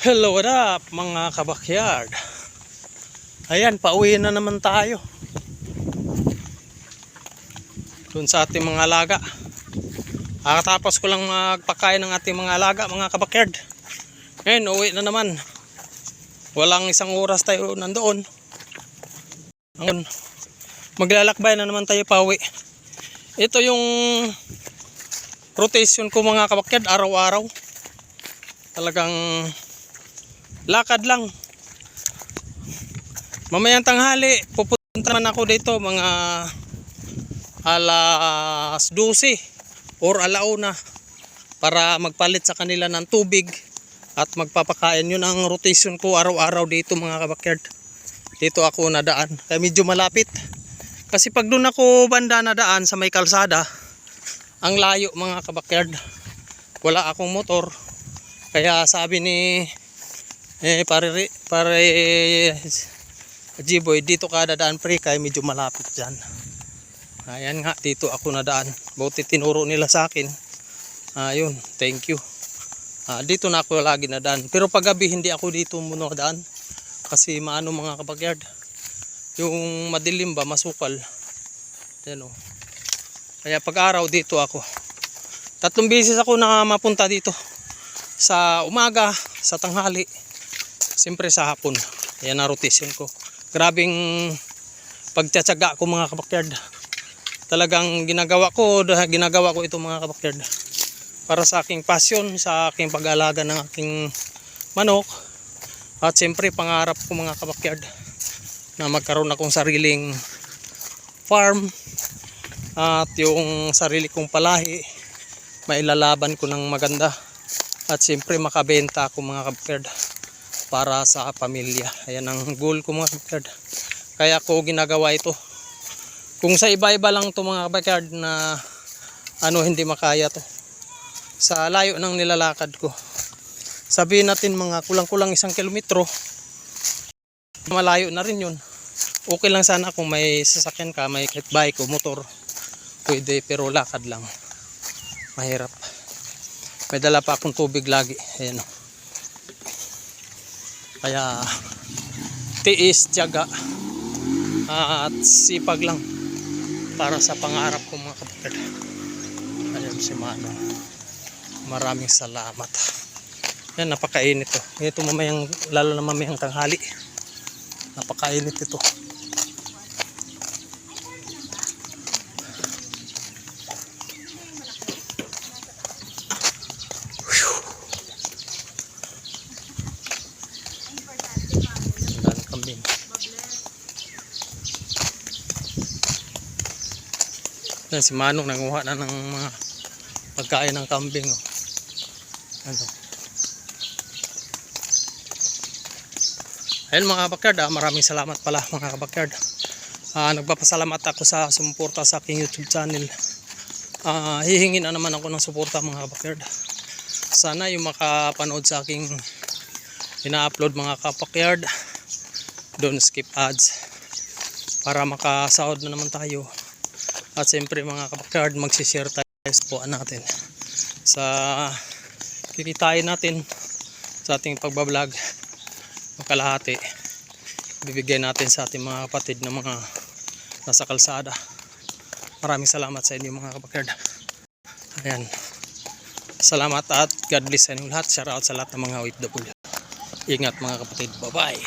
Hello, what up mga kabakyard? Ayan, pauwi na naman tayo. Doon sa ating mga alaga. Kakatapos ko lang magpakain ng ating mga alaga, mga kabakyard. Ngayon, uwi na naman. Walang isang oras tayo nandoon. Ngayon, maglalakbay na naman tayo pauwi. Ito yung rotation ko mga kabakyard, araw-araw. Talagang lakad lang. Mamayang tanghali, pupunta naman ako dito mga alas 12 or alauna para magpalit sa kanila ng tubig at magpapakain. Yun ang rotation ko araw-araw dito mga kabakyard. Dito ako nadaan. Kaya medyo malapit. Kasi pag doon ako banda nadaan sa may kalsada, ang layo mga kabakyard. Wala akong motor. Kaya sabi ni eh pare pare G-boy dito ka dadaan pre kaya medyo malapit diyan. Ayan nga dito ako nadaan. Buti tinuro nila sa akin. Ayun, thank you. Ah, dito na ako lagi nadaan. Pero pag gabi hindi ako dito muna nadaan. Kasi maano mga kabagyard. Yung madilim ba masukal. Yan o. Kaya pag araw dito ako. Tatlong beses ako na mapunta dito. Sa umaga, sa tanghali, siyempre sa hapon. Yan ang rotation ko. Grabing pagtsatsaga ko mga kabakyard. Talagang ginagawa ko, ginagawa ko ito mga kabakyard. Para sa aking passion, sa aking pag-alaga ng aking manok. At siyempre pangarap ko mga kabakyard na magkaroon akong sariling farm at yung sarili kong palahi mailalaban ko ng maganda at siyempre makabenta ako mga kabakyard para sa pamilya. Ayan ang goal ko mga kabakyard. Kaya ko ginagawa ito. Kung sa iba-iba lang to mga kabakyard na ano hindi makaya to. Sa layo ng nilalakad ko. Sabihin natin mga kulang-kulang isang kilometro. Malayo na rin yun. Okay lang sana kung may sasakyan ka, may kahit bike o motor. Pwede pero lakad lang. Mahirap. May dala pa akong tubig lagi. Ayan o. Kaya tiis, tiyaga at sipag lang para sa pangarap ko mga kapatid. Ayan si Manong. Maraming salamat. Yan, napakainit to. Ito mamayang, lalo na mamayang tanghali. Napakainit ito. Ang daming kambing. Yan si Manong nanguha na ng mga pagkain ng kambing. Oh. Ano? Ayun mga kabakyard, ah, maraming salamat pala mga kabakyard. Ah, nagpapasalamat ako sa sumuporta sa aking YouTube channel. Ah, hihingin na naman ako ng suporta mga kabakyard. Sana yung makapanood sa aking ina-upload mga kabakyard, don't skip ads para makasahod na naman tayo. At siyempre mga kabakyard, magsishare tayo puan natin. Sa kikitain natin sa ating pagbablog. Ng kalahati bibigay natin sa ating mga kapatid na mga nasa kalsada. Maraming salamat sa inyo mga kabakyard ayan. Salamat at God bless sa inyo lahat. Shout out sa lahat ng mga OFW ingat mga kapatid. Bye bye